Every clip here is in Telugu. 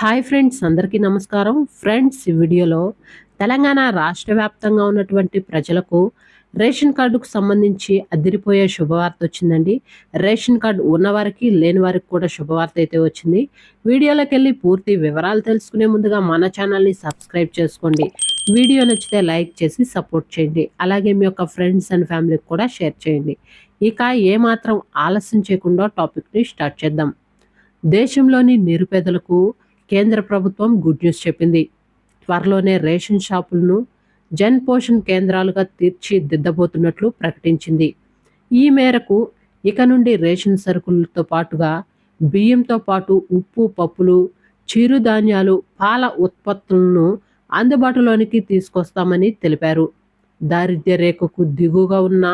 హాయ్ ఫ్రెండ్స్ అందరికీ నమస్కారం. ఫ్రెండ్స్ ఈ వీడియోలో తెలంగాణ రాష్ట్ర వ్యాప్తంగా ఉన్నటువంటి ప్రజలకు రేషన్ కార్డుకు సంబంధించి అదిరిపోయే శుభవార్త వచ్చిందండి. రేషన్ కార్డు ఉన్నవారికి లేని వారికి కూడా శుభవార్త అయితే వచ్చింది. వీడియోలోకి వెళ్ళి పూర్తి వివరాలు తెలుసుకునే ముందుగా మన ఛానల్ని సబ్స్క్రైబ్ చేసుకోండి. వీడియో నచ్చితే లైక్ చేసి సపోర్ట్ చేయండి. అలాగే మీ యొక్క ఫ్రెండ్స్ అండ్ ఫ్యామిలీకి కూడా షేర్ చేయండి. ఇక ఏమాత్రం ఆలస్యం చేయకుండా టాపిక్ని స్టార్ట్ చేద్దాం. దేశంలోని నిరుపేదలకు కేంద్ర ప్రభుత్వం గుడ్ న్యూస్ చెప్పింది. త్వరలోనే రేషన్ షాపులను జన్ పోషణ్ కేంద్రాలుగా తీర్చిదిద్దబోతున్నట్లు ప్రకటించింది. ఈ మేరకు ఇక నుండి రేషన్ సరుకులతో పాటుగా బియ్యంతో పాటు ఉప్పు పప్పులు చిరుధాన్యాలు పాల ఉత్పత్తులను అందుబాటులోనికి తీసుకొస్తామని తెలిపారు. దారిద్ర్య రేఖకు దిగువగా ఉన్న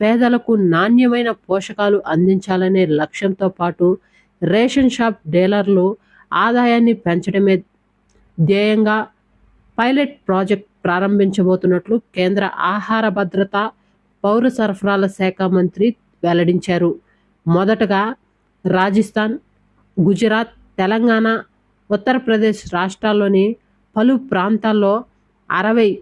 పేదలకు నాణ్యమైన పోషకాలు అందించాలనే లక్ష్యంతో పాటు రేషన్ షాప్ డీలర్లు ఆదాయాన్ని పెంచడమే ధ్యేయంగా పైలట్ ప్రాజెక్ట్ ప్రారంభించబోతున్నట్లు కేంద్ర ఆహార భద్రత పౌర సరఫరాల శాఖ మంత్రి వెల్లడించారు. మొదటగా రాజస్థాన్ గుజరాత్ తెలంగాణ ఉత్తరప్రదేశ్ రాష్ట్రాల్లోని పలు ప్రాంతాల్లో అరవై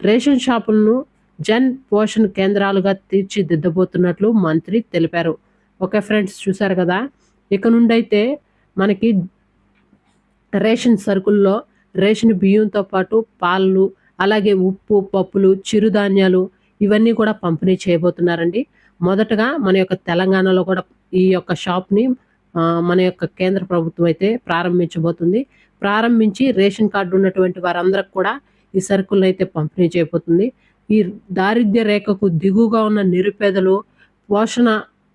రేషన్ షాపులను జన్ పోషణ్ కేంద్రాలుగా తీర్చిదిద్దబోతున్నట్లు మంత్రి తెలిపారు. ఓకే ఫ్రెండ్స్ చూశారు కదా? ఇక నుండైతే మనకి రేషన్ సరుకుల్లో రేషన్ బియ్యంతో పాటు పాలు అలాగే ఉప్పు పప్పులు చిరుధాన్యాలు ఇవన్నీ కూడా పంపిణీ చేయబోతున్నారండి. మొదటగా మన యొక్క తెలంగాణలో కూడా ఈ యొక్క షాప్ని మన యొక్క కేంద్ర ప్రభుత్వం అయితే ప్రారంభించబోతుంది. ప్రారంభించి రేషన్ కార్డు ఉన్నటువంటి వారందరికి కూడా ఈ సరుకులను అయితే పంపిణీ చేయబోతుంది. ఈ దారిద్ర్య రేఖకు దిగువగా ఉన్న నిరుపేదలు పోషణ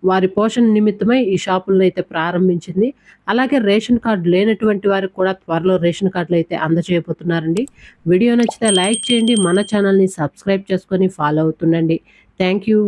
వారి పోషణ నిమిత్తమై ఈ షాపులను అయితే ప్రారంభించింది. అలాగే రేషన్ కార్డు లేనటువంటి వారికి కూడా త్వరలో రేషన్ కార్డులు అయితే అందజేయబోతున్నారండి. వీడియో నచ్చితే లైక్ చేయండి. మన ఛానల్ని సబ్స్క్రైబ్ చేసుకొని ఫాలో అవుతుండండి. Thank you